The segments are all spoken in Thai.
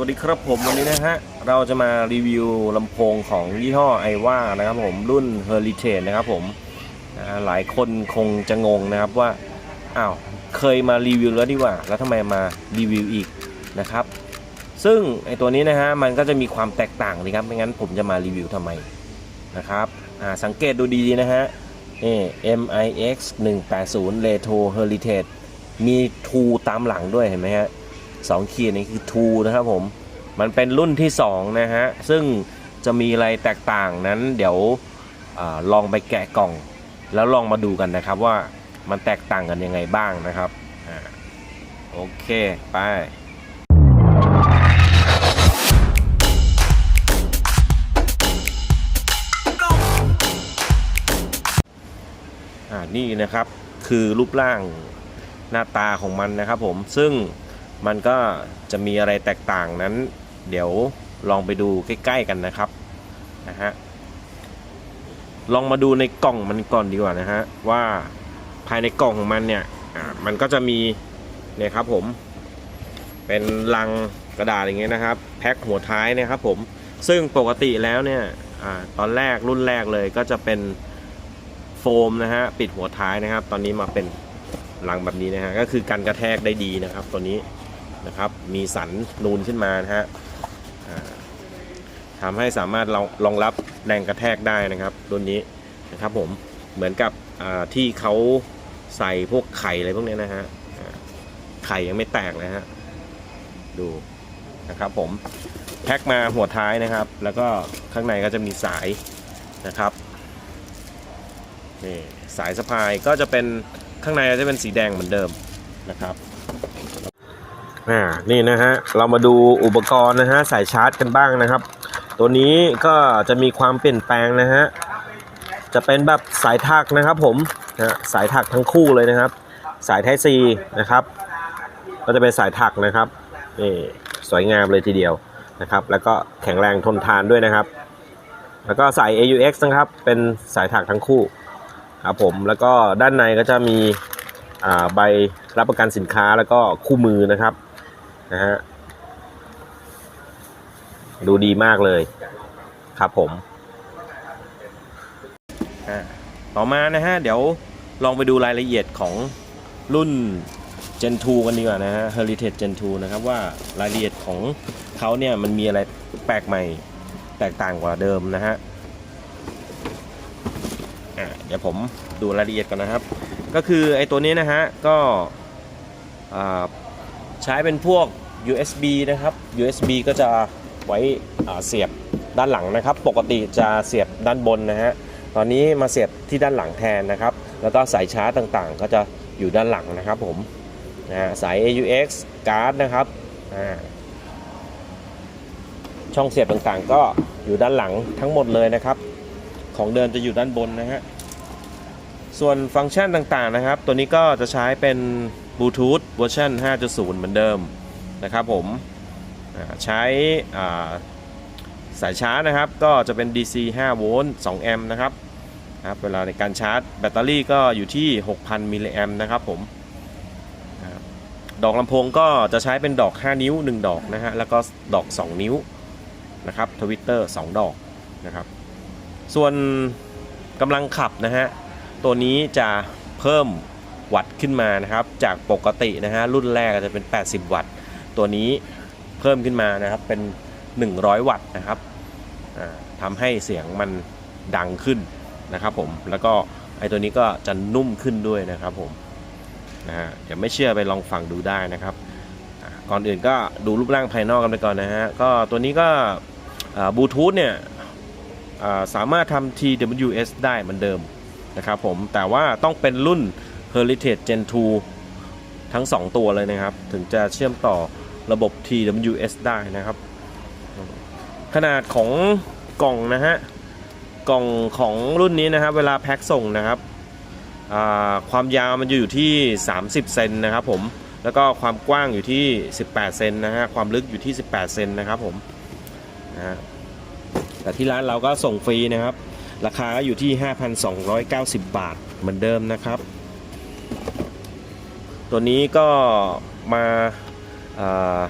วัสดีครับผมวันนี้นะฮะ เราจะมารีวิวลำโพงของยี่ห้อไอว่านะครับผมรุ่น Heritage นะครับผมหลายคนคงจะงงนะครับว่าอ้าวเคยมารีวิวแล้วดีกว่า แล้วทำไมมารีวิวอีกนะครับ ซึ่งไอตัวนี้นะฮะมันก็จะมีความแตกต่างนะครับไม่งั้นผมจะมารีวิวทำไมนะครับสังเกตดูดีๆนะฮะนี่ MIX 180 Retro Heritage มีทูตามหลังด้วยเห็นไหมฮะ สองขีดนี่คือ2นะครับผม มันเป็นรุ่นที่ 2 นะฮะ ซึ่งจะมีอะไรแตกต่างนั้นเดี๋ยวอลองไปแกะกล่อง แล้วลองมาดูกันนะครับว่ามันแตกต่างกันยังไงบ้างนะครับอโอเคไปอ่านี่นะครับคือรูปร่างหน้าตาของมันนะครับผมซึ่ง มันก็จะมีอะไรแตกต่างนั้น เดี๋ยวลองไปดูใกล้ๆกันนะครับนะฮะลองมาดูในกล่องมันก่อนดีกว่านะฮะว่าภายในกล่องของมันเนี่ยมันก็จะมีเนี่ยครับผมเป็นลังกระดาษอย่างเงี้ยนะครับแพ็คหัวท้ายเนะครับผมซึ่งปกติแล้วเนี่ยอตอนแรกรุ่นแรกเลยก็จะเป็นโฟมนะฮะปิดหัวท้ายนะครับ ตอนนี้มาเป็นลังแบบนี้นะฮะก็คือกันกระแทกได้ดีนะครับตัวนี้ นะครับ มีสันนูนขึ้นมานะฮะทำให้สามารถรองรองรับแรงกระแทกได้นะครับรุ่นนี้นะครับผมเหมือนกับที่เขาใส่พวกไข่อะไรพวกนี้นะฮะไข่ยังไม่แตกนะฮะดูนะครับผมแพ็คมาหัวท้ายนะครับ แล้วก็ข้างในก็จะมีสายนะครับนี่สายสะพายก็จะเป็นข้างในจะเป็นสีแดงเหมือนเดิมนะครับ อ่านี่นะฮะเรามาดูอุปกรณ์นะฮะสายชาร์จกันบ้างนะครับ ตัวนี้ก็จะมีความเปลี่ยนแปลงนะฮะจะเป็นแบบสายถักนะครับผมนะสายถักทั้งคู่เลยนะครับ สายไทซีนะครับ ก็จะเป็นสายถักนะครับนี่สวยงามเลยทีเดียวนะครับ แล้วก็แข็งแรงทนทานด้วยนะครับ แล้วก็สาย AUX นะครับเป็นสายถักทั้งคู่ครับผมแล้วก็ด้านในก็จะมีใบรับประกันสินค้าแล้วก็คู่มือนะครับ นะฮะ ดูดีมากเลย ครับผม ต่อมานะฮะ เดี๋ยวลองไปดูรายละเอียดของรุ่น Gen 2 กันดีกว่านะฮะ Heritage Gen 2 นะครับว่ารายละเอียดของเขาเนี่ยมันมีอะไรแปลกใหม่แตกต่างกว่าเดิมนะฮะเดี๋ยวผมดูรายละเอียดกันนะครับ ก็คือไอ้ตัวนี้นะฮะก็อ่า ใช้เป็นพวก USB นะครับ USB ก็จะไว้เสียบด้านหลังนะครับ ปกติจะเสียบด้านบนนะฮะ ตอนนี้มาเสียบที่ด้านหลังแทนนะครับ แล้วก็สายชาร์จต่างๆ ก็จะอยู่ด้านหลังนะครับผมนะสาย AUX การ์ดนะครับช่องเสียบต่างๆ ก็อยู่ด้านหลังทั้งหมดเลยนะครับ ของเดิมจะอยู่ด้านบนนะฮะ ส่วนฟังก์ชันต่างๆนะครับ ตัวนี้ก็จะใช้เป็น บลูทูธเวอร์ชัน5.0 เหมือนเดิมนะครับผมใช้สายชาร์จนะครับ ก็จะเป็น DC 5 โวลต์ 2 แอมป์นะครับครับเวลาในการชาร์จแบตเตอรี่ก็อยู่ที่ 6,000 มิลลิแอมป์นะครับผมดอกลำโพงก็จะใช้เป็นดอก 5 นิ้ว 1 ดอกนะฮะ แล้วก็ดอก 2 นิ้วนะครับทวิตเตอร์2ดอกนะครับ ส่วนกำลังขับนะฮะ ตัวนี้จะเพิ่ม วัตต์ขึ้นมานะครับ จากปกตินะฮะรุ่นแรกจะเป็น 80 วัตต์ ตัวนี้เพิ่มขึ้นมานะครับเป็น 100 วัตต์นะครับอ่าทำให้เสียงมันดังขึ้นนะครับผมแล้วก็ไอตัวนี้ก็จะนุ่มขึ้นด้วยนะครับผมนะฮะเดี๋ยวไม่เชื่อไปลองฟังดูได้นะครับ ก่อนอื่นก็ดูรูปร่างภายนอกกันไปก่อนนะฮะก็ตัวนี้ก็บลูทูธเนี่ยสามารถทำ TWS ได้เหมือนเดิมนะครับผมแต่ว่าต้องเป็นรุ่น Heritage Gen 2 ทั้ง 2 ตัวเลยนะครับ ถึงจะเชื่อมต่อระบบ TWS ได้นะครับ ขนาดของกล่องนะฮะ กล่องของรุ่นนี้นะครับ เวลาแพ็คส่งนะครับ ความยาวมันจะอยู่ที่ 30 เซนนะครับผม แล้วก็ความกว้างอยู่ที่ 18 เซนนะฮะ ความลึกอยู่ที่ 18 เซนนะครับผมนะฮะแต่ที่ร้านเราก็ส่งฟรีนะครับ ราคาก็อยู่ที่ 5,290 บาทเหมือนเดิมนะครับ ตัวนี้ก็มาา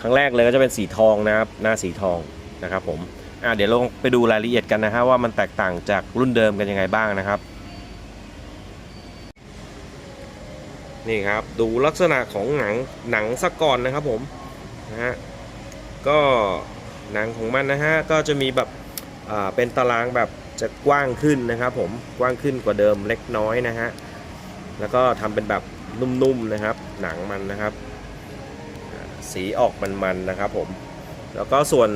ครั้งแรกเลยก็จะเป็นสีทองนะครับ หน้าสีทองนะครับผมเดี๋ยวลองไปดูรายละเอียดกันนะฮะว่ามันแตกต่างจากรุ่นเดิมกันยังไงบ้างนะครับ นี่ครับดูลักษณะของหนังหนังสะก่อนนะครับผมนะฮะก็หนังของมันนะฮะก็จะมีแบบเป็นตารางแบบจะกว้างขึ้นนะครับผมกว้างขึ้นกว่าเดิมเล็กน้อยนะฮะ แล้วก็ทำเป็นแบบนุ่มๆนะครับ หนังมันนะครับ สีออกมันๆนะครับผม แล้วก็ส่วน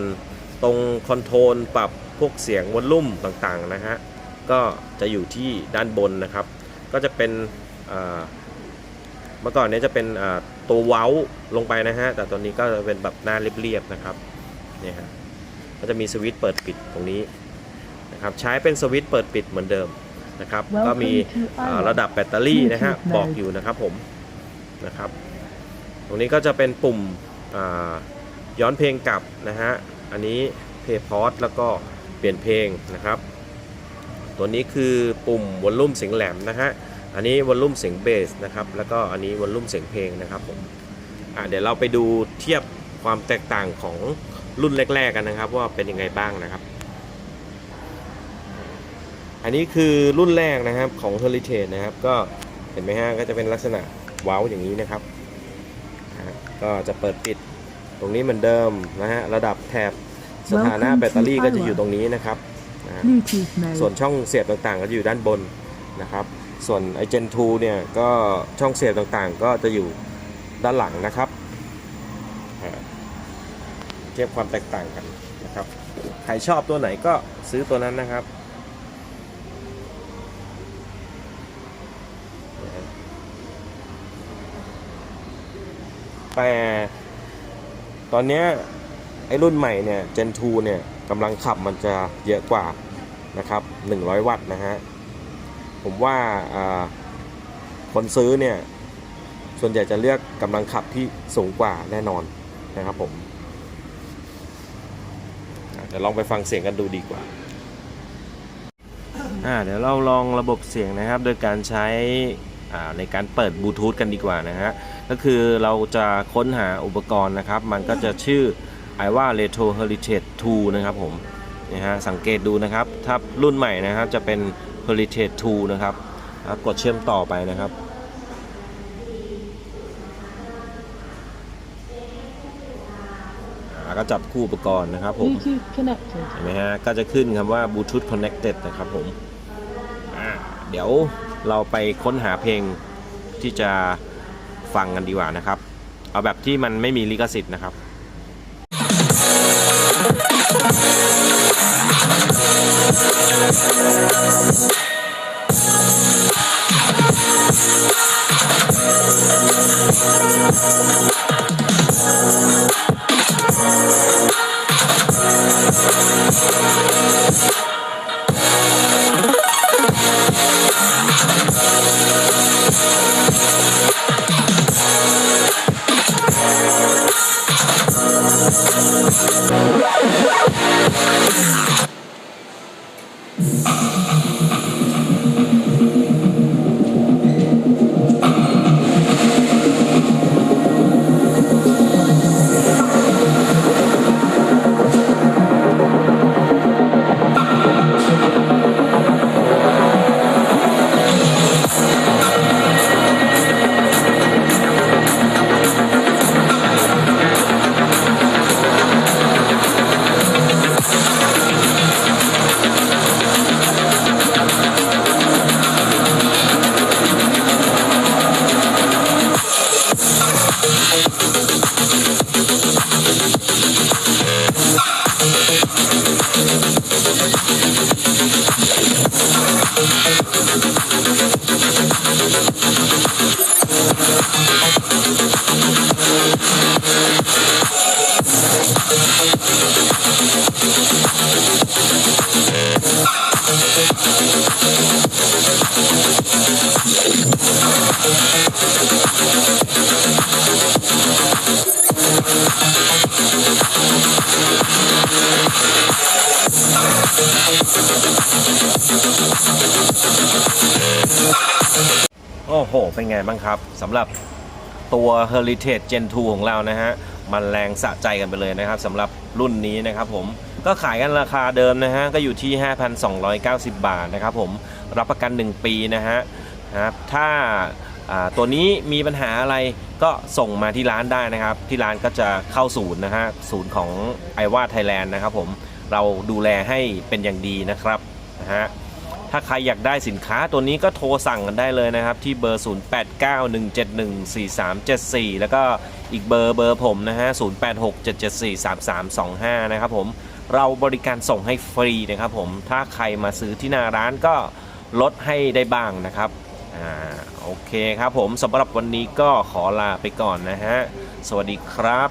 ตรงคอนโทรลปรับพวกเสียงวอลลุ่มต่างๆนะฮะ ก็จะอยู่ที่ด้านบนนะครับ ก็จะเป็นเมื่อก่อนนี้จะเป็นตัวเว้าลงไปนะฮะ แต่ตอนนี้ก็จะเป็นแบบหน้าเรียบๆนะครับเนี่ยฮะ ก็จะมีสวิตช์เปิดปิดตรงนี้นะครับ ใช้เป็นสวิตช์เปิดปิดเหมือนเดิม นะครับ ก็มีอ่าระดับแบตเตอรี่นะฮะบอกอยู่นะครับผมนะครับ ตรงนี้ก็จะเป็นปุ่มอ่าย้อนเพลงกลับนะฮะอันนี้เพย์พอ e แล้วก็เปลี่ยนเพลงนะครับ ตัวนี้คือปุ่มวอลลุ่มเสียงแหลมนะฮะอันนี้วอลลุ่มเสียงเบสนะครับแล้วก็อันนี้วอลลุ่มเสียงเพลงนะครับผมอะเดี๋ยวเราไปดูเทียบความแตกต่างของรุ่นแรก ๆ กันนะครับ ว่าเป็นยังไงบ้างนะครับ อันนี้คือรุ่นแรกนะครับของ Heritage นะครับ ก็เห็นไหมฮะก็จะเป็นลักษณะเว้าอย่างนี้นะครับอะก็จะเปิดปิดตรงนี้เหมือนเดิมนะฮะระดับแถบสถานะแบตเตอรี่ก็จะอยู่ตรงนี้นะครับนะ Bluetooth mode. ส่วนช่องเสียบต่างๆ ก็จะอยู่ด้านบนนะครับ ส่วนไอเจน2เนี่ยก็ช่องเสียบต่างๆ ก็จะอยู่ด้านหลังนะครับอ่าเทียบความแตกต่างกันนะครับ ใครชอบตัวไหนก็ซื้อตัวนั้นนะครับนะฮะ แต่ตอนนี้ไอ้รุ่นใหม่เนี่ย Gen 2 เนี่ยกำลังขับมันจะเยอะกว่านะครับ 100 วัตต์นะฮะ ผมว่าคนซื้อเนี่ย ส่วนใหญ่จะเลือกกำลังขับที่สูงกว่าแน่นอนนะครับผมเดี๋ยวลองไปฟังเสียงกันดูดีกว่า อ่า เดี๋ยวเราลองระบบเสียงนะครับ โดยการใช้ ในการเปิดบลูทูธกันดีกว่านะฮะก็คือเราจะค้นหาอุปกรณ์นะครับ มันก็จะชื่อไอว่า Retro Heritage 2 นะครับผมนี่ฮะสังเกตดูนะครับถ้ารุ่นใหม่นะครับจะเป็น Heritage 2 นะครับอะกดเชื่อมต่อไปนะครับอ่าแล้วก็จับคู่อุปกรณ์นะครับผม Bluetooth connected. เห็นไหมฮะก็จะขึ้นคำว่า Bluetooth Connected นะครับผมอ่าเดี๋ยว เราไปค้นหาเพลงที่จะฟังกันดีกว่านะครับ เอาแบบที่มันไม่มีลิขสิทธิ์นะครับโอ้ หเป็นไงบ้างครับสำหรับตัว Heritage Gen 2 ของเรานะฮะ มันแรงสะใจกันไปเลยนะครับสำหรับรุ่นนี้นะครับผมก็ขายกันราคาเดิมนะฮะ ก็อยู่ที่ 5,290 บาทนะครับผมรับประกัน 1 ปีนะฮะครับถ้าอ่าตัวนี้มีปัญหาอะไรก็ส่งมาที่ร้านได้นะครับ ที่ร้านก็จะเข้าศูนย์นะฮะศูนย์ของไอวาไทยแลนด์นะครับผมเราดูแลให้เป็นอย่างดีนะครับนะฮะ ถ้าใครอยากได้สินค้าตัวนี้ก็โทรสั่งกันได้เลยนะครับ ที่เบอร์ 0891714374 แล้วก็อีกเบอร์เบอร์ผมนะฮะ 0867743325 นะครับผมเราบริการส่งให้ฟรีนะครับผมถ้าใครมาซื้อที่หน้าร้านก็ลดให้ได้บ้างนะครับอ่าโอเคครับผมสำหรับวันนี้ก็ขอลาไปก่อนนะฮะ สวัสดีครับ